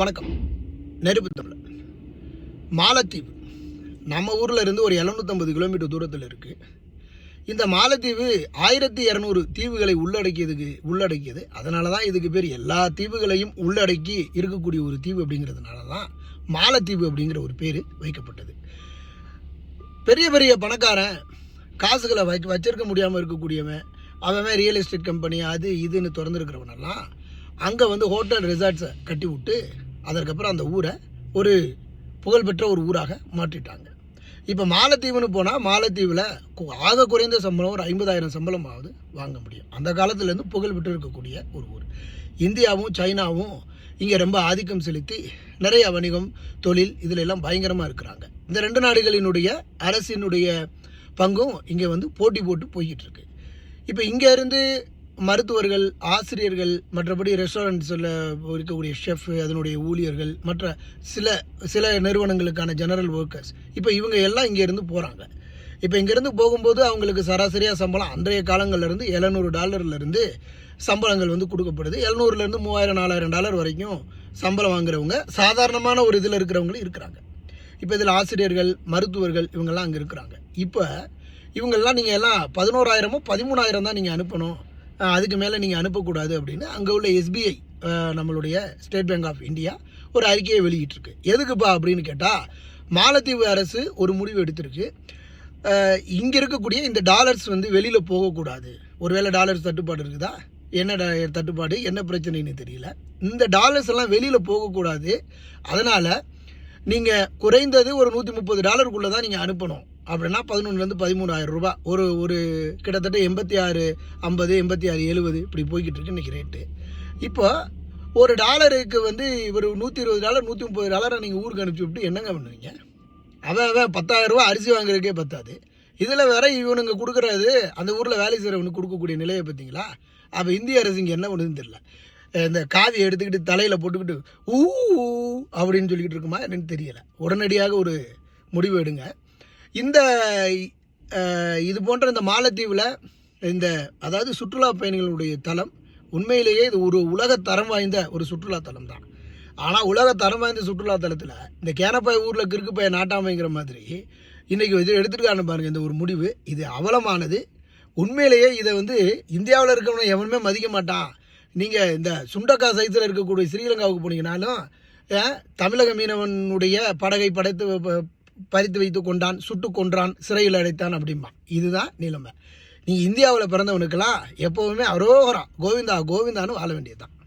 வணக்கம். நெருப்புத்தமிழ் மாலத்தீவு. நம்ம ஊரில் இருந்து ஒரு எழுநூற்றம்பது கிலோமீட்டர் தூரத்தில் இருக்குது இந்த மாலத்தீவு ஆயிரத்தி இரநூறு தீவுகளை உள்ளடக்கியதுக்கு உள்ளடக்கியது. அதனால தான் இதுக்கு பேர் எல்லா தீவுகளையும் உள்ளடக்கி இருக்கக்கூடிய ஒரு தீவு அப்படிங்கிறதுனால தான் மாலத்தீவு அப்படிங்கிற ஒரு பேர் வைக்கப்பட்டது. பெரிய பெரிய பணக்காரன் காசுகளை வைக்க வச்சிருக்க முடியாமல் இருக்கக்கூடியவன் அவன் ரியல் எஸ்டேட் கம்பெனி அது இதுன்னு திறந்துருக்கிறவனெல்லாம் அங்கே வந்து ஹோட்டல் ரிசார்ட்ஸை கட்டி விட்டு அதற்கப்புறம் அந்த ஊரை ஒரு புகழ்பெற்ற ஒரு ஊராக மாற்றிட்டாங்க. இப்போ மாலத்தீவுன்னு போனால் மாலத்தீவில் ஆக குறைந்த சம்பளம் ஒரு ஐம்பதாயிரம் சம்பளமாவது வாங்க முடியும். அந்த காலத்துலேருந்து புகழ்பெற்று இருக்கக்கூடிய ஒரு ஊர். இந்தியாவும் சைனாவும் இங்கே ரொம்ப ஆதிக்கம் செலுத்தி நிறைய வணிகம் தொழில் இதில் எல்லாம் பயங்கரமாக இருக்கிறாங்க. இந்த ரெண்டு நாடுகளினுடைய அரசினுடைய பங்கும் இங்கே வந்து போட்டி போட்டு போய்கிட்டு இருக்கு. இப்போ இங்கே இருந்து மருத்துவர்கள் ஆசிரியர்கள் மற்றபடி ரெஸ்டாரண்ட்ஸில் இருக்கக்கூடிய ஷெஃப் அதனுடைய ஊழியர்கள் மற்ற சில சில நிறுவனங்களுக்கான ஜெனரல் ஒர்க்கர்ஸ் இப்போ இவங்க எல்லாம் இங்கேருந்து போகிறாங்க இப்போ இங்கேருந்து போகும்போது அவங்களுக்கு சராசரியாக சம்பளம் அன்றைய காலங்கள்லேருந்து எழுநூறு டாலர்லேருந்து சம்பளங்கள் வந்து கொடுக்கப்படுது. எழுநூறுலேருந்து மூவாயிரம் நாலாயிரம் டாலர் வரைக்கும் சம்பளம் வாங்குறவங்க சாதாரணமான ஒரு இதில் இருக்கிறவங்களும் இருக்கிறாங்க. இப்போ இதில் ஆசிரியர்கள் மருத்துவர்கள் இவங்கெல்லாம் அங்கே இருக்கிறாங்க. இப்போ இவங்கெல்லாம் நீங்கள் எல்லாம் பதினோராயிரமோ பதிமூணாயிரம் தான் நீங்கள் அனுப்பணும். அதுக்கு மேலே நீங்கள் அனுப்பக்கூடாது அப்படின்னு அங்கே உள்ள எஸ்பிஐ நம்மளுடைய ஸ்டேட் பேங்க் ஆஃப் இந்தியா ஒரு அறிக்கையை வெளியிட்டிருக்கு. எதுக்குப்பா அப்படின்னு கேட்டால் மாலத்தீவு அரசு ஒரு முடிவு எடுத்திருக்கு. இங்கே இருக்கக்கூடிய இந்த டாலர்ஸ் வந்து வெளியில் போகக்கூடாது. ஒருவேளை டாலர்ஸ் தட்டுப்பாடு இருக்குதா? என்ன தட்டுப்பாடு? என்ன பிரச்சனைன்னு தெரியல. இந்த டாலர்ஸ் எல்லாம் வெளியில் போகக்கூடாது. அதனால் நீங்கள் குறைந்தது ஒரு நூற்றி முப்பது டாலருக்குள்ளே தான் நீங்கள் அனுப்பணும். அப்படின்னா பதினொன்றுலேருந்து பதிமூணாயிரம் ரூபாய் ஒரு ஒரு கிட்டத்தட்ட எண்பத்தி ஆறு ஐம்பது எண்பத்தி ஆறு எழுபது இப்படி போய்கிட்டு இருக்கு இன்றைக்கி ரேட்டு இப்போ ஒரு டாலருக்கு வந்து ஒரு நூற்றி இருபது டாலர் நூற்றி முப்பது டாலரை நீங்கள் ஊருக்கு அனுப்பிச்சி விட்டு என்னங்க பண்ணுவீங்க? அவன் அவன் பத்தாயிரரூபா அரிசி வாங்குறதுக்கே பத்தாது. இதில் வேற இவனுங்க கொடுக்குறது அந்த ஊரில் வேலை செய்கிறவனுக்கு கொடுக்கக்கூடிய நிலையை பார்த்தீங்களா? அப்போ இந்திய அரசு இங்கே என்ன பண்ணுதுன்னு தெரியல. இந்த காவியை எடுத்துக்கிட்டு தலையில் போட்டுக்கிட்டு ஊ அப்படின்னு சொல்லிக்கிட்டு இருக்குமா என்னன்னு தெரியலை. உடனடியாக ஒரு முடிவு எடுங்க. இந்த இது போன்ற இந்த மாலத்தீவில் இந்த அதாவது சுற்றுலா பயணிகளுடைய தலம் உண்மையிலேயே இது ஒரு உலக தரம் வாய்ந்த ஒரு சுற்றுலா தலம் தான் ஆனால் உலக தரம் வாய்ந்த சுற்றுலா தலத்தில் இந்த கேனப்பாய் ஊரில் கிறுக்கு பய நாட்டாமைங்கிற மாதிரி இன்றைக்கி இது எடுத்துருக்காங்க பாருங்க இந்த ஒரு முடிவு. இது அவலமானது. உண்மையிலேயே இதை வந்து இந்தியாவில் இருக்கிறவங்க எவனுமே மதிக்க மாட்டான். நீங்கள் இந்த சுண்டக்கா சைஸில் இருக்கக்கூடிய ஸ்ரீலங்காவுக்கு போனீங்கனாலும் தமிழக மீனவனுடைய படகை படைத்து பறித்து வைத்து கொண்டான் சுட்டு கொன்றான் சிறையில் அடைத்தான் அப்படிம்பா. இதுதான் நிலைமை. நீ இந்தியாவில் பிறந்தவனுக்கெல்லாம் எப்போவுமே அரோகரா கோவிந்தா கோவிந்தான்னு வாழ வேண்டியதுதான்.